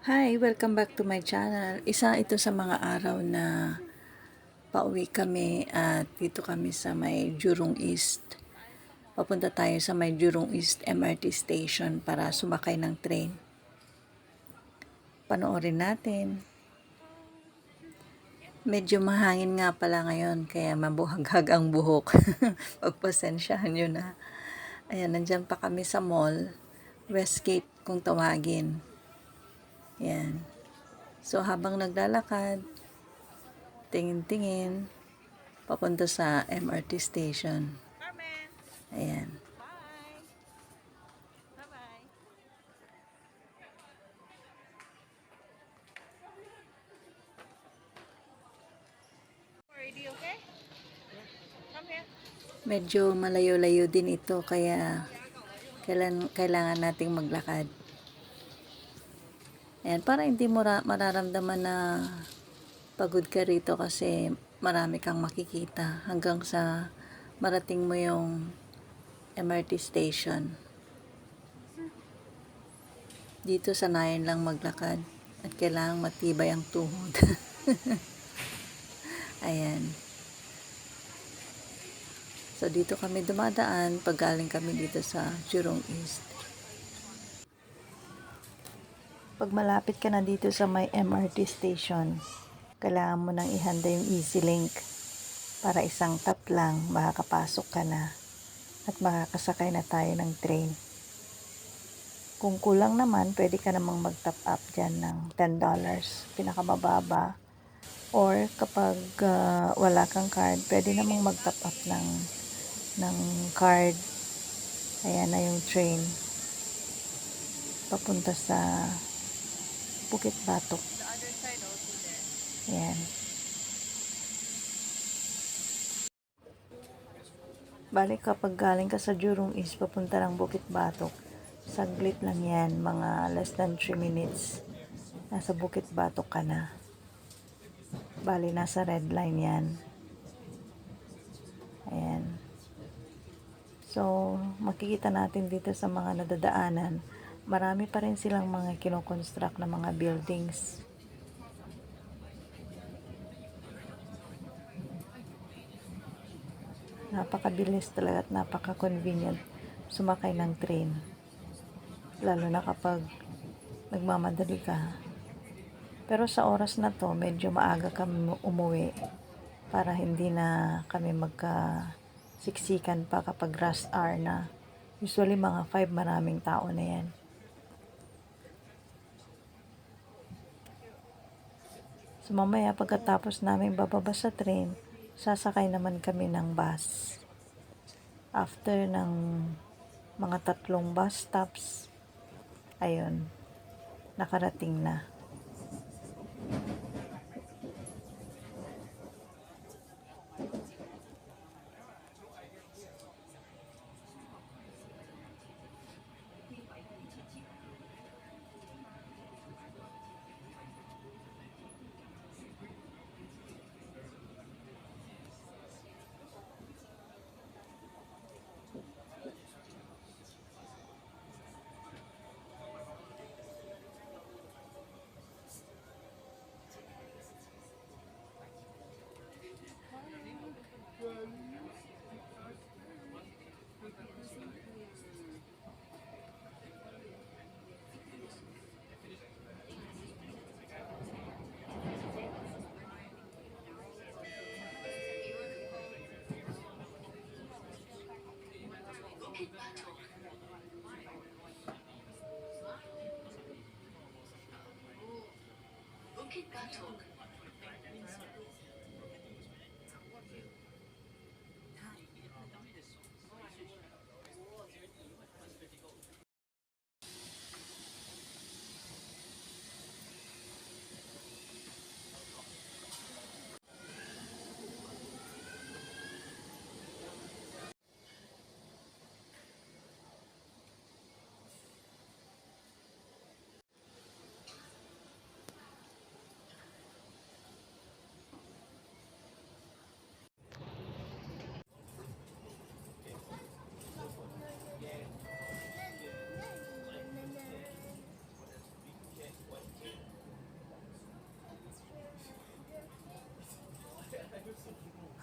Hi, welcome back to my channel. Isa ito sa mga araw na pauwi kami at dito kami sa may Jurong East. Papunta tayo sa may Jurong East MRT station para sumakay ng train. Panoorin natin. Medyo mahangin nga pala ngayon kaya mabuhaghag ang buhok. Pagpasensyahan nyo na. Ayan, nandyan pa kami sa mall. Westgate kung tawagin. Yan. So, habang naglalakad, tingin-tingin, papunta sa MRT station. Ayan. Medyo malayo-layo din ito, kaya kailan, kailangan nating maglakad. Ayan, para hindi mo ra- mararamdaman na pagod ka rito kasi marami kang makikita hanggang sa marating mo yung MRT station. Dito sanayin lang maglakad at kailangang matibay ang tuhod. Ayan. So, dito kami dumadaan pag galing kami dito sa Jurong East. Pag malapit ka na dito sa may MRT station, kailangan mo nang ihanda yung Easy Link para isang tap lang makakapasok ka na at makakasakay na tayo ng train. Kung kulang naman, pwede ka namang mag-top up dyan ng $10, pinakamababa. Or kapag ah, wala kang card, pwede namang mag-top up ng ng card. Ayan na yung train. Papunta sa Bukit Batok. Ayan. Balik kapag galing ka sa Jurong East, papunta ng Bukit Batok. Saglit lang yan, mga less than 3 minutes. Nasa Bukit Batok ka na. Bali, nasa red line yan. Ayan. So, makikita natin dito sa mga nadadaanan, marami pa rin silang mga kinoconstruct na mga buildings. Napakabilis talaga at napaka-convenient sumakay ng train. Lalo na kapag nagmamadali ka. Pero sa oras na to, medyo maaga kami umuwi para hindi na kami magka siksikan pa kapag rush hour na. Usually mga 5 maraming tao na yan. So mamaya pagkatapos namin bababa sa train, sasakay naman kami ng bus. After ng mga tatlong bus stops, ayun, nakarating na. Kickback Talk.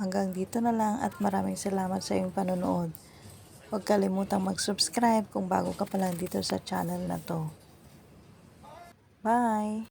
Hanggang dito na lang at maraming salamat sa iyong panonood. Huwag kalimutang mag-subscribe kung bago ka pa lang dito sa channel na to. Bye!